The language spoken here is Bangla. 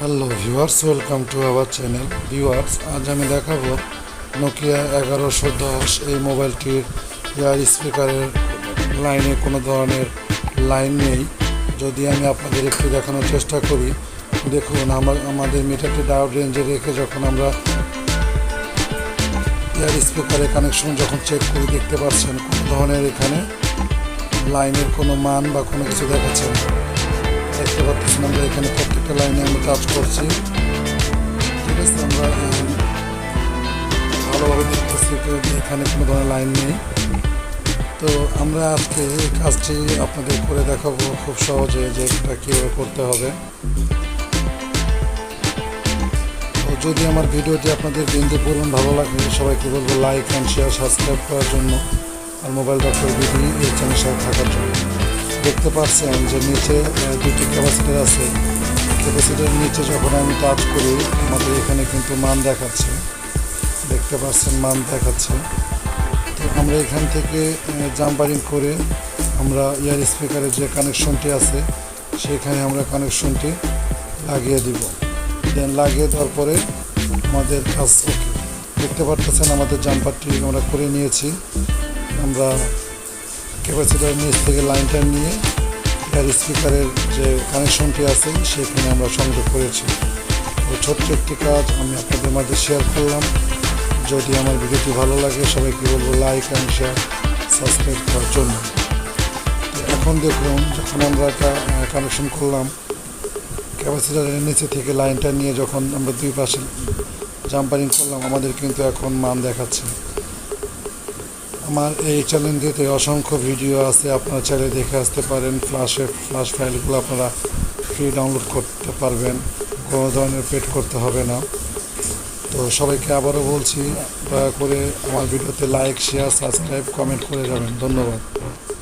Viewers welcome to our channel viewers আজ আমি দেখাবো নোকিয়া এগারোশো দশ এই মোবাইলটির এয়ার স্পিকারের লাইনে কোনো ধরনের লাইন নেই। যদি আমি আপনাদের একটু দেখানোর চেষ্টা করি, দেখুন আমার আমাদের মিটারটি ডাউট রেঞ্জে রেখে যখন আমরা এয়ার স্পিকারের কানেকশন যখন চেক করি, দেখতে পাচ্ছেন কোনো ধরনের এখানে লাইনের কোনো মান বা কোনো কিছু দেখাচ্ছে না। দেখতে পাচ্ছেন আমরা এখানে প্রত্যেকটা লাইনে আমরা কাজ করছি। ঠিক আছে, আমরা ভালোভাবে দেখতেছি এখানে কোনো ধরনের লাইন নেই। তো আমরা আজকে এই কাজটি আপনাদের করে দেখাবো খুব সহজে যে এটা কীভাবে করতে হবে। তো যদি আমার ভিডিওটি আপনাদের বিন্দু পূরণ ভালো লাগে, সবাইকে বলব লাইক অ্যান্ড শেয়ার সাবস্ক্রাইব করার জন্য, আর মোবাইল ডক্টর বিধি এই চ্যানেলের সাথে থাকার জন্য। দেখতে পাচ্ছেন যে নিচে দুটি ক্যাপাসিটার আছে। ক্যাপাসিটারের নিচে যখন আমি টাচ করি, আমাদের এখানে কিন্তু মান দেখাচ্ছে। দেখতে পাচ্ছেন, মান দেখাচ্ছে। তো আমরা এখান থেকে জাম্পারিং করে আমরা ইয়ার স্পিকারের যে কানেকশনটি আছে, সেখানে আমরা কানেকশনটি লাগিয়ে দিব। দেন লাগিয়ে দেওয়ার পরে আমাদের কাজ ওকে দেখতে পাচ্ছেন আমাদের জাম্পারটি আমরা করে নিয়েছি। আমরা ক্যাপাসিটার নিচ থেকে লাইনটা নিয়ে এয়ার স্পিকারের যে কানেকশনটি আছে, সেখানে আমরা সংযোগ করেছি। ওই ছোট্ট একটি কাজ আমি আপনাদের মাঝে শেয়ার করলাম। যদি আমার ভিডিওটি ভালো লাগে, সবাইকে বলব লাইক অ্যান্ড শেয়ার সাবস্ক্রাইব করার জন্য। এখন দেখুন, যখন আমরা একটা কানেকশন করলাম ক্যাপাসিটারের নিচে থেকে লাইনটা নিয়ে যখন আমরা দুই পাশে জাম্পারিং করলাম, আমাদের কিন্তু এখন মান দেখাচ্ছে। আমার এই চ্যানেলটিতে অসংখ্য ভিডিও আছে, আপনারা চাইলে দেখে আসতে পারেন। ফ্লাশে ফ্লাশ ফাইলগুলো আপনারা ফ্রি ডাউনলোড করতে পারবেন, কোনো ধরনের পেড করতে হবে না। তো সবাইকে আবারও বলছি, দয়া করে আমার ভিডিওতে লাইক শেয়ার সাবস্ক্রাইব কমেন্ট করে যাবেন। ধন্যবাদ।